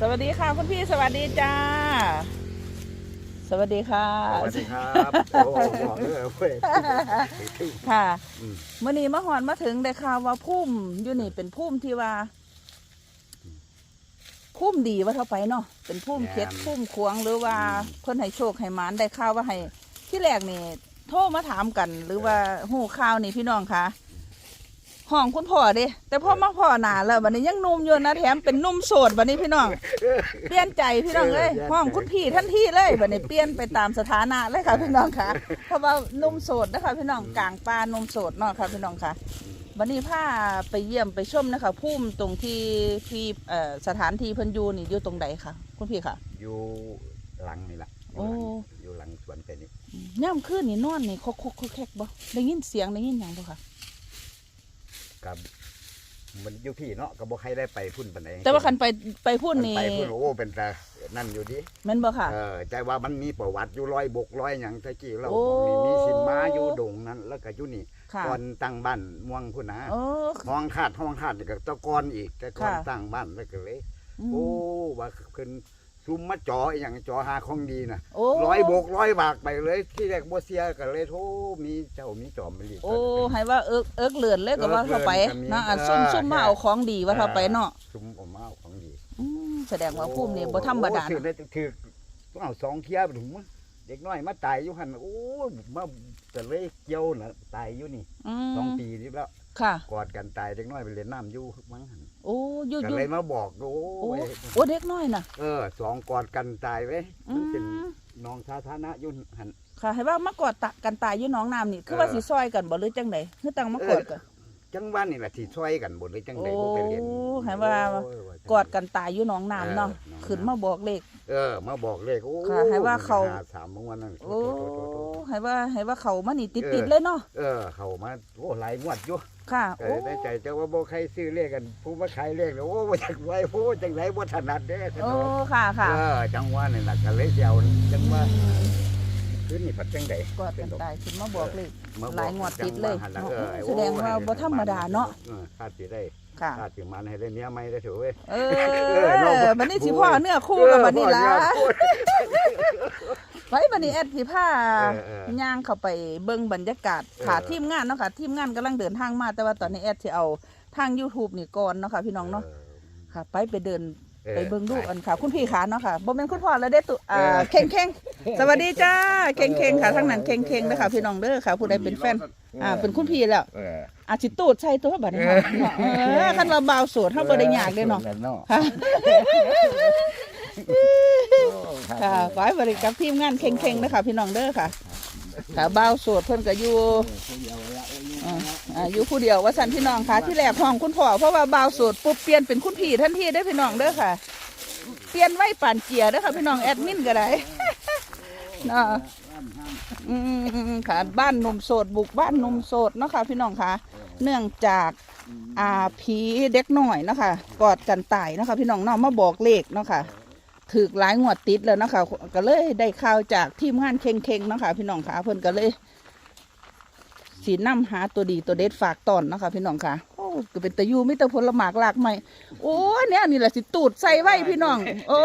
สวัสดีค่ะคุณพี่สวัสดีจ้า สวัสดีค่ะ สวัสดีครับโอ้บอกเลยเว้ยค่ะอืมเมื่อนี้มาหอนมาถึงได้ข่าวว่าพุ่มอยู่นี่เป็นพุ่มที่ว่าพุ่มดีว่าเท่าไปเนาะเป็นพุ่มเพชรพุ่มควงหรือว่าเพิ่นให้โชคให้หมานได้ข่าวว่าให้ที่แรกนี่โทรมาถามกัน หรือว่าหูข่าวนี่พี่น้องคะ ห้องคุณพ่อเด้แต่พ่อมาพ่อหนาแล้ววันนี้ยังหนุ่มอยู่นะแถมเป็นหนุ่มโสดวันนี้พี่น้องเปลี่ยนใจพี่น้องเลยห้องคุณพี่ท่านที่เลยวันนี้เปลี่ยนไปตามสถานะเลยค่ะพี่น้องค่ะ เพราะว่าหนุ่มโสดนะคะพี่น้องกลางป่าหนุ่มโสดเนาะค่ะพี่น้องค่ะวันนี้พาไปเยี่ยมไปชมนะคะพุ่มตรงที่ที่เอ่อสถานที่เพิ่นอยู่นี่อยู่ตรงใดค่ะคุณพี่ค่ะ อยู่หลังนี่แหละโอ้อยู่หลังสวนแต่นี่ย่ำคืนนี่นอนนี่คกคกคกแคกบ่ได้ยินเสียงได้ยินหยังบ่ค่ะ กับมันอยู่พี่เนาะก็บ่ใครได้ไปพุ่นปานใดแต่ว่าคันไปไปพูดมันนี่ไปพุ่นโอ้เป็นแต่นั่นอยู่ดิแม่นบ่ค่ะ เออใจว่ามันมีประวัติอยู่ร้อยบกร้อยหยังตะกี้เราโอ้มีมีสินม้าอยู่ดงนั้น แล้วก็อยู่นี่ค่ะก่อนตั้งบ้านม่วงพุ่นนะโอ้ ห้องคาดห้องคาดนี่ก็ตะกอนอีกแต่ก่อนค่ะ ตั้งบ้านแล้วก็เลย อืม โอ้ว่าขึ้น ซุมมาจ่ออหย่างจ่อหาของดีน่ะโอ้ร้อยโบกร้อยบากไปเลย ที่แรกบัวเสียก็เลยโทมีเจ้ามีจอมไปรีโอ้ให้ว่าเอิกเอิกเลือนเลยก็ว่าเข้าไปเอิกเลือนก็มีเนาะอะเออซุ่มซุ่มมาเอาของดีว่าเข้าไปเนาะซุมผมเอาของดีอืมแสดงว่าพุ่มนี่บ่ธรรมดาถือนะได้ถือต้องเอาสองเคียไปถึงมั้งเด็กน้อยมาตายอยู่หันโอ้มาจะเลยเกี่ยวน่ะตายอยู่นี่อืสองมปีนี่แล้ว ค่ะ กอดกันตายเด็กน้อยไปเล่นน้ำอยู่มั้งหันโอ้อยู่ก็อยู่เลยมาบอกโอ้โอ้ยโอ้เด็กน้อยน่ะ เออสองกอดกันตายไว้ยอืมันเป็นมน้องสาธารณะอยุ่นหัน ค่ะ ให้ว่ามากอดตะกันตายอยู่หน้องน้ำนี่ คือว่าเออ สิซอยกันบ่หรือจังไดคือตั้งมากอดกัน จังหว่านี่แหละที่ช่วยกันบนเลยจังใดโอ้บ่ไปเรียนให้ว่าโอ้ยว่าจังกอดกันตายอยู่หน้องน้ำเนาะเออน้องน้ำ ขึ้นมาบอกเลข เออ มาบอกเลขโอ้ค่ะให้ว่าเขา หสามเมื่อวันนั้นโอ้โทษโทษโทษโทษให้ว่าให้ว่าเขามานี่ติดๆเลยเนาะเออ เขามาโอ้หลายงวดอยู่ ค่ะเอโอ้อได้ใจเจ้าว่าบ่ใครซื้อเลขกัน ผู้มาขายเลขแล้วโอ้บ่อยากไว้โอ้จังไรบ่ถนัดเด้อโอ้ค่ะค่ะเออจังว่านี่ล่ะก็เลยสิเจ้าจังว่าคืนนี่ปัดจังไดกอดกันตายขึ้นมาบอกเลขมาบอกหลายงวดติดเลยจังว่าหั่นล่ะเนาะเออแสดงว่าบ่ธรรมดาเนาะ เออคาดสิได้ค่ะ คาดสิมันให้ได้เนี้ยไม่ได้เถอะเว้ย เออน้องอบัดนี้สิพ่อเนื้อคู่กับบัดนี้ล่ะ เออพ่อเนี่ย ไว้บัดนี้แอดสิพาเออเออย่าง เข้าไปเบิ่งบรรยากาศเออค่ะทีมงานเนาะค่ะทีมงานกำลังเดินทางมา แต่ว่าตอนนี้แอดสิเอาทาง YouTube นี่ก่อนเนาะค่ะพี่น้องเนาะค่ะ ไปไปเดินออ ไปเบิ่งดูไปอันค่ะ คุณพี่ขาเนาะค่ะบ่แม่นคุณพ่อแล้วเด้ตุอ่าเออ เข่งเข่งสวัสดีจ้าเข่งเข่งค่ะทั้งนั้นเข่งเข่งนะคะพี่น้องเด้อค่ะผู้ใดเป็นแฟนอ่าเป็นคุณพี่แล้ว เอออาจสิตูดใส่ตัวบัดนี้เนาะเนาะเออคันว่าบ่าวโสดเฮาบ่ได้ยากเด้เนาะค่ะ ค่ะขอให้บริการทีมงานเข่งๆนะคะพี่น้องเด้อค่ะค่ะบ่าวดเพิ่นก็อยู่อาอยู่ผู้เดียวว่าสันพี่น้องค่ะที่แรกห้องคุณพ่อเพราะว่าเบ่าวดปุ๊บเปลี่ยนเป็นคุณพี่ทันทีได้พี่น้องเด้อค่ะเปลี่ยนไว้ป่านเกียร์เด้อค่ะพี่น้องแอดมินก็ได้เนาะอืมค่ะบ้านหนุ่มโสดบุกบ้านหนุ่มโสดเนาะค่ะพี่น้องค่ะ เนื่องจากอาผีเด็กหน่อยเนาะค่ะกอดกันตายเนาะค่ะพี่น้องเนาะมาบอกเลขเนาะค่ะ ถือหลายงวดติดแล้วนะคะก็เลยได้ข่าวจากทีมงานเข่งๆเนะคะพี่น้องค่ะเพิ่นก็เลยสีน้ำหาตัวดีตัวเด็ดฝากตอนนะคะพี่น้องค่ะโอ้ก็เป็นตะยูไมิตรผลหมากหลากใหม่โอ้ยเนี่ยนี่แหละสิตูดใส่ไว้พี่น้อง โอ้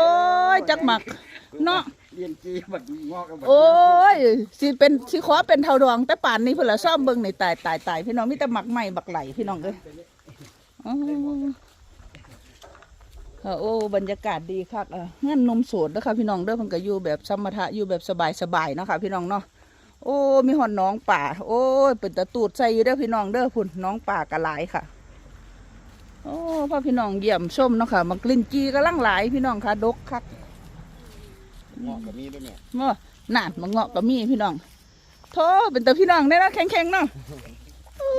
ยจักหมักเนาะเรียนจีบัดงอกกันโอ้ยสิเป็นสิขอเป็นเทาดองแต่ป่านนี้เพิ่อนละซ่อมเบิ่งในตายตายตายพี่น้องมีแต่หมักใหม่บักไหลพี่น้องเอ้ย โอ้บรรยากาศดีคักเออเงื่อนนมโสดนะคะพี่น้องเด้อเพิ่นก็อยู่แบบสมถะอยู่แบบสบายๆเนาะค่ะพี่น้องเนาะโอ้มีหอนน้องป่า โอ้ยเป็นตะตูดใส่อยู่เด้อพี่น้องเด้อพุ่นน้องป่ากะหลายค่ะ โอ้พ่อพี่น้องเยี่ยมชมเนาะค่ะมักลิ้นจีกำลังหลายพี่น้องค่ะดกคักงอกก็มีด้วยเนี่ยเนาะนานมาเงาะก็มีพี่น้องโธ่เป็นแต่พี่น้องได้นะแข็งๆเนาะอู้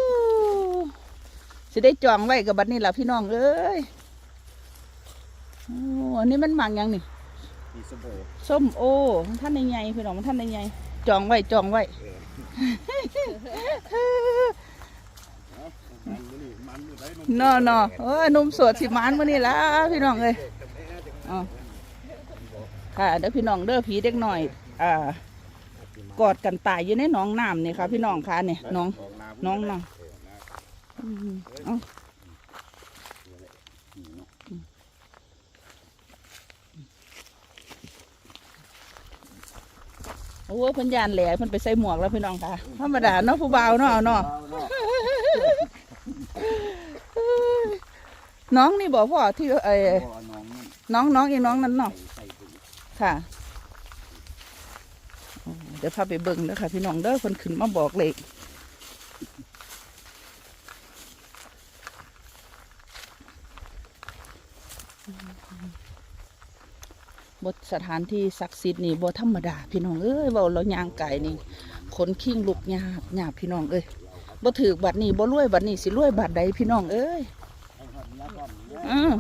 สิได้จองไว้กับบัดนี้ล่ะพี่น้องเอ้ย โอ้อันนี้มันหมักหยังนี่มีสบู่ส้มโอมันท่านในใหญ่พี่น้องมันท่านในใหญ่จองไว้จองไว้มันนี่มันอยู่ได้นอเนอเอ้ยหนุ่มโสดสิหมานมานี่ล่ะพี่น้องเอ้ย อ๋อ ค่ะเด้อพี่น้องเด้อผีเด็กหน่อย อ่า กอดกันตายอยู่ในหนองน้ำนี่ค่ะพี่น้องค่ะเนี่ยน้อง น้องน้อง อืมเอา โอ้เพิ่นยานแหล่เพิ่นไปใส่หมวกแล้วพี่น้องค่ะธรรมดาเนาะผู้บ่าวเนาะเนาะน้องนี่บอกพ่อที่เออพ่อน้องนี่น้องน้องอีน้องนั่นเนาะใส่ถุงค่ะอ๋อเดี๋ยวพาไปเบิ่งเด้อค่ะพี่น้องเด้อเพิ่นขึ้นมาบอกเลข บทสถานที่ศักดิ์สิทธิ์นี่บ่ธรรมดาพี่น้องเอ้ยเว้าแล้วย่างไก่นี่คนขิงลุกหยาบหยาบพี่น้องเอ้ยบ่ถือบัตรนี้บ่รวยบัตรนี้สิรวยบัตรใดพี่น้องเอ้ยอือ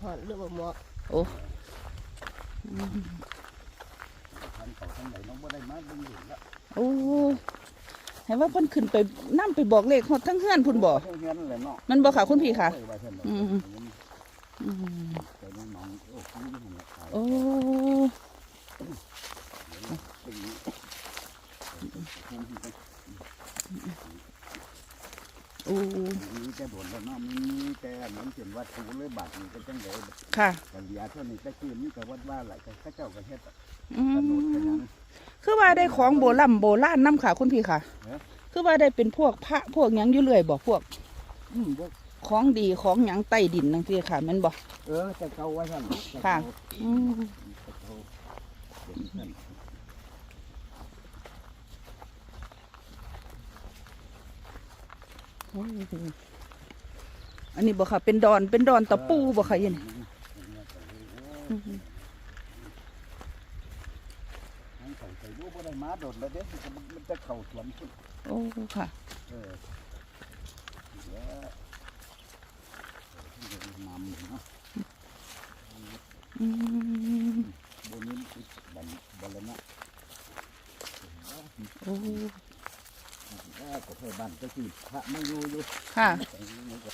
พอเรื่องบ่เหมาะโอ้ทันเขาทั้งไหนน้องบ่ได้มาเบิ่งอยู่แล้วโอ้เห็นว่าเพิ่นขึ้นไปนํไปบอกเลขฮอดทั้งเฮือนพุ่นบอนนั่นแหละเนาะมันบ่ค่ะคุณพี่ค่ะเออว่าเฮือนเนาะอืมอืมแต่น้องๆ โอ้โอ้มีแต่โดนแล้วเนาะมีแต่เหมือนเขียนวัดถูเลยบัตรนี่ก็จังได๋ค่ะกันเหลียเท่านี้ตะกี้มีแต่วัดว่าหลายแต่เขาเจ้าก็เฮ็ดอืถนนกันยังคือว่าได้ของโบราณโบราณนํค่ะคุณพี่ค่ะ คือว่าได้เป็นพวกพระพวกยังอยู่เรื่อยบ่พวกอืมบ่ ของดีของหยังใต้ดินจังซี่ค่ะแม่นบ่เออแต่เก่าว่าซั่นแต่ค่ะเก่าอืมแต่เก่าเป็นซั่นโอ้อันนี้บ่ค่ะ เป็นดอนเป็นดอนตะปูบ่ค่ะยันทั้งเขาใส่ดูบ่ได้มาโดนแล้วเด้มันมันจะเข้าสวนพุ่นโอ้ค่ะ เออเดี๋ยวเดี๋ยว นำเนาะอืมบนนี้คือบันบันละนะโอ้ว่าก็เคยบ้านก็คือพระไม่อยู่อยู่ค่ะแต่นี่ก็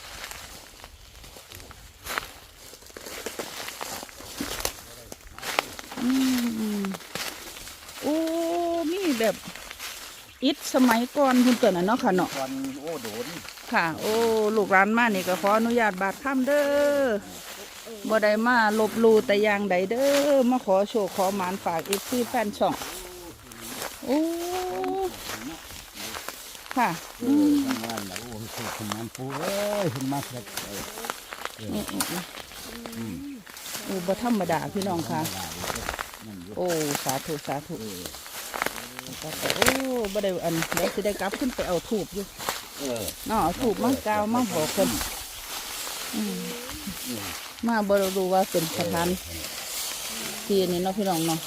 อืมโอ้มีแบบอิฐสมัยก่อนคุณเกิดน่ะเนาะค่ะเนาะควันโอ้โดน ค่ะ โอ้ลูกร้านมานี่ก็ขออนุญาตบาดค่ำเด้อบ่ได้มาลบลูแต่อย่างใดเด้อมาขอโชคขอหมานฝากอีกที่แฟนช่องโอ้ค่ะเออทำงานแล้วโอ้คือคุณมันปูเอ้ยมาเสร็โอ้บ่ธรรมดาพี่น้องค่ะ โอ้สาธุสาธุโอ้บ่ได้อันเดี๋ยวสิได้กลับขึ้นไปเอาถูกอยู่ เออเนาะเอาถูกมากาวมาบอกเพิ่นอืมมาบ่รู้ว่าเป็นสถานที่อันนี้เนาะพี่น้องเนาะ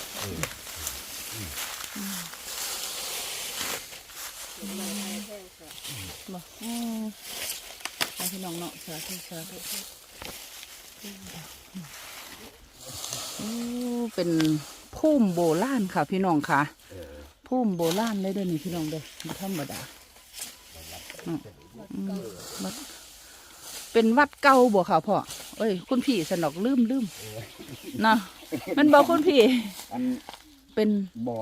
บ่อืมเอาพี่น้องเนาะสาธุสาธุอือเป็นพุ่มโบราณค่ะ พี่น้องค่ะเออพุ่มโบราณเลยเด้อนี่พี่น้องเด้อบ่ธรรมดาอืมอืมวัด เป็นวัดเก่าบ่ค่ะพ่อ เอ้ย คุณพี่สนอกลืมลืมเนาะมันบอกคุณพี่ อันเป็นบ่อ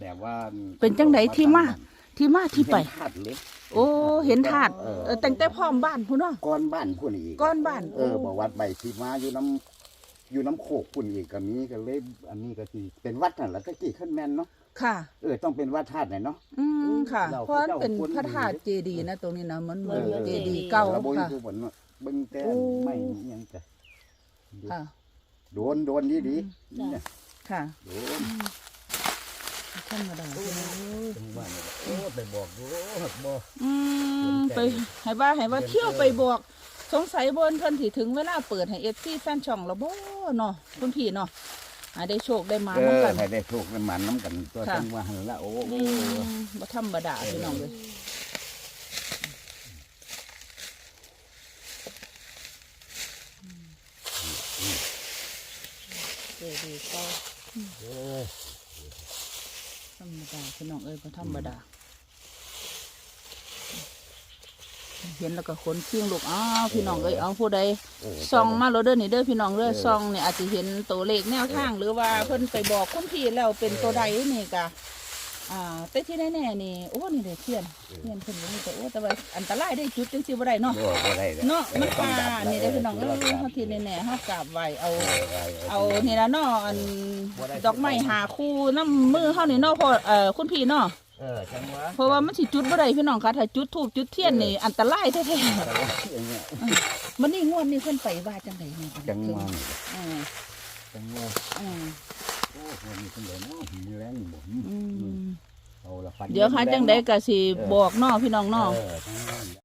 แบบว่า เป็นจังไดที่มาที่มาที่ไปเห็นธาตุเหล็กโอ้ เห็นถาดเออเออแต่งแต่พร้อมบ้านพุ่นเนาะก้อนบ้านพุ่นอีกก้อนบ้าน เออบอกวัดใบสีมาอยู่น้ำอยู่น้ำโคกพุ่นอีกก็มีก็เลยอันนี้ก็ที่เป็นวัดนั่นแหละตะกี้ขึ้นแม่นเนาะ ค่ะ เออต้องเป็นวัดธาตุหน่อยเนาะ อืมค่ะ เราเพราะมันเป็นเจ้าคนพระธาตุเจดีย์นะตรงนี้นะมันเหมือนเออ เจดีย์เก่าระบยค่ะผู้ผลเนาะเบิ่งแต่โอ้ไม่อิหยังแต่ค่ะ โดนโดนดีดีเนี่ยค่ะโดนธรรมดาพี่น้องเอ้ยจังว่าเนี่ยโอ้ไปบอกดูบ่ อืมไปให้ว่าให้ว่าเที่ยวไปบอก สงสัยบนเพิ่นสิถึงเวลาเปิดให้เอฟซีแฟนช่องแล้วบ่เนาะคุณพี่เนาะ ให้ได้โชคได้มาเอน้ำอกันให้ได้ถูกน้ำมันน้ำกันตัวค่ะจังว่าหั่นละโอ้อืมบ่ธรรมดาพี่น้องเลยเจดีย์เก่าเออธรรมดาพี่น้องเอ้ยบ่ธรรมดา เห็นแล้วก็ขนเคียงลูกอ้าวพี่น้องเอ้ยเอาผู้ใดเออซองมาโรเดอร์นี่เด้อพี่น้องเด้อเออซองเนี่ยอาจจะเห็นตัวเลขแนวทาง หรือว่าเพิ่นไปบอกคุณพี่แล้วเป็นตัวใดนี่กะอ่าแต่ที่แน่ๆนี่โอ้นี่เด้เทียนเทียนเพิ่นก็มีแต่โอ้แต่ว่าอันตรายได้จุดจังซี่บ่ได้เนาะบ่บ่ได้เนาะมันป่านี่ได้อพี่น้องเอ้ยเฮาที่แน่ๆเฮากราบไหว้เอา เอานี่ละเนาะอันดอกไม้หาคู่น้ำมือเฮานี่เนาะพ่อเอ่อคุณพี่เนาะ เออจังหวะเพราะว่ามันสิจุดบ่ได้พี่น้องคะถ้าจุดธูปจุดเทียนนี่อันตรายแท้อย่างเงี้ยๆมันนี่งวดนี้เพิ่นไปว่าจังไดนี่จังหวะเออจังหวะเออโอ้วันนี้เพิ่นเด้เนาะมีแรงบ่อืมเอาละฟันเดี๋ยวหาจังไดก็สิบอกเนาะพี่น้องเนาะเออจังหวะ